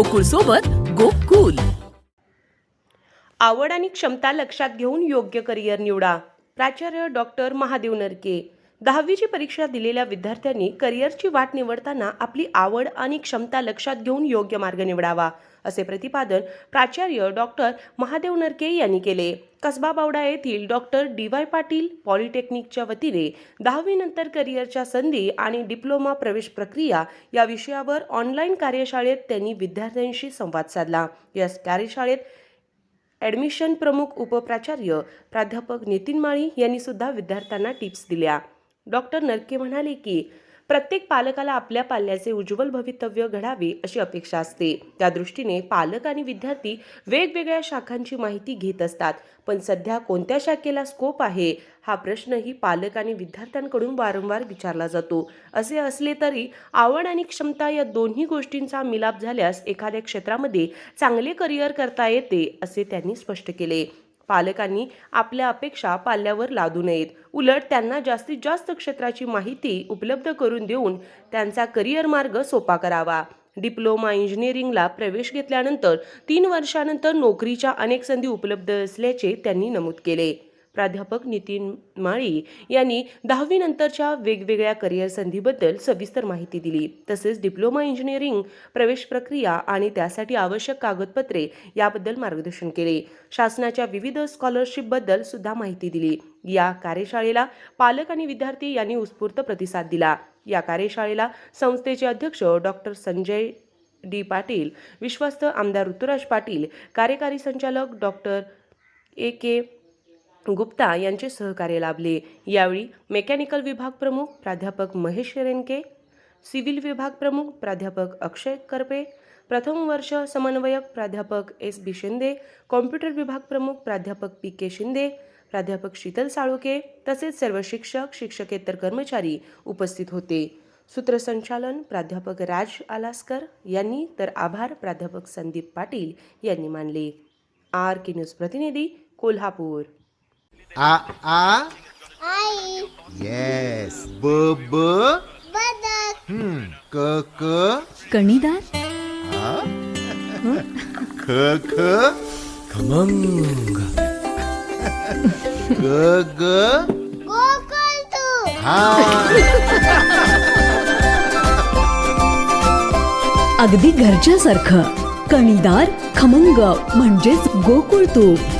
गोकुळ सोबत गोकुल. आवड आणि क्षमता लक्षात घेऊन योग्य करिअर निवडा. प्राचार्य डॉक्टर महादेव नरके. दहावीची परीक्षा दिलेल्या विद्यार्थ्यांनी करिअरची वाट निवडताना आपली आवड आणि क्षमता लक्षात घेऊन योग्य मार्ग निवडावा असे प्रतिपादन प्राचार्य डॉक्टर महादेव नरके यांनी केले. कसबा बावडा येथील डॉक्टर डी वाय पाटील पॉलिटेक्निकच्या वतीने दहावीनंतर करिअरच्या संधी आणि डिप्लोमा प्रवेश प्रक्रिया या विषयावर ऑनलाईन कार्यशाळेत त्यांनी विद्यार्थ्यांशी संवाद साधला. या कार्यशाळेत ॲडमिशन प्रमुख उपप्राचार्य प्राध्यापक नितीन माळी यांनी सुद्धा विद्यार्थ्यांना टिप्स दिल्या. डॉक्टर नरके म्हणाले की प्रत्येक पालकाला आपल्या पाल्याचे उज्ज्वल भवितव्य घडावे अशी अपेक्षा असते. त्या दृष्टीने पालक आणि विद्यार्थी वेगवेगळ्या शाखांची माहिती घेत असतात. पण सध्या कोणत्या शाखेला स्कोप आहे हा प्रश्नही पालक आणि विद्यार्थ्यांकडून वारंवार विचारला जातो. असे असले तरी आवड आणि क्षमता या दोन्ही गोष्टींचा मिलाप झाल्यास एखाद्या क्षेत्रामध्ये चांगले करिअर करता येते असे त्यांनी स्पष्ट केले. पालकांनी आपल्या अपेक्षा पाल्यावर लादू नयेत. उलट त्यांना जास्तीत जास्त क्षेत्राची माहिती उपलब्ध करून देऊन त्यांचा करिअर मार्ग सोपा करावा. डिप्लोमा इंजिनिअरिंगला प्रवेश घेतल्यानंतर तीन वर्षानंतर नोकरीच्या अनेक संधी उपलब्ध असल्याचे त्यांनी नमूद केले. प्राध्यापक नितीन माळी यांनी दहावीनंतरच्या वेगवेगळ्या करिअर संधीबद्दल सविस्तर माहिती दिली. तसेच डिप्लोमा इंजिनिअरिंग प्रवेश प्रक्रिया आणि त्यासाठी आवश्यक कागदपत्रे याबद्दल मार्गदर्शन केले. शासनाच्या विविध स्कॉलरशिपबद्दल सुद्धा माहिती दिली. या कार्यशाळेला पालक आणि विद्यार्थी यांनी उत्स्फूर्त प्रतिसाद दिला. या कार्यशाळेला संस्थेचे अध्यक्ष डॉक्टर संजय डी पाटील विश्वस्त आमदार ऋतुराज पाटील कार्यकारी संचालक डॉक्टर ए के गुप्ता यांचे सहकार्य लाभले. यावेळी मेकॅनिकल विभाग प्रमुख प्राध्यापक महेश रेनके सिव्हिल विभाग प्रमुख प्राध्यापक अक्षय करपे प्रथम वर्ष समन्वयक प्राध्यापक एस बी शिंदे कॉम्प्युटर विभाग प्रमुख प्राध्यापक पी के शिंदे प्राध्यापक शीतल साळुके तसेच सर्व शिक्षक शिक्षकेतर कर्मचारी उपस्थित होते. सूत्रसंचालन प्राध्यापक राज आलास्कर यांनी तर आभार प्राध्यापक संदीप पाटील यांनी मानले. आर के न्यूज प्रतिनिधी कोल्हापूर. आ आ? आई. येस ब ब बदक. हम्म. क क? कणीदार? आ ख ख? खमंग. ग ग? गोकुळ तू. हा. अगदी घरच्यासारखं. कणीदार खमंग म्हणजेच गोकुळ तूप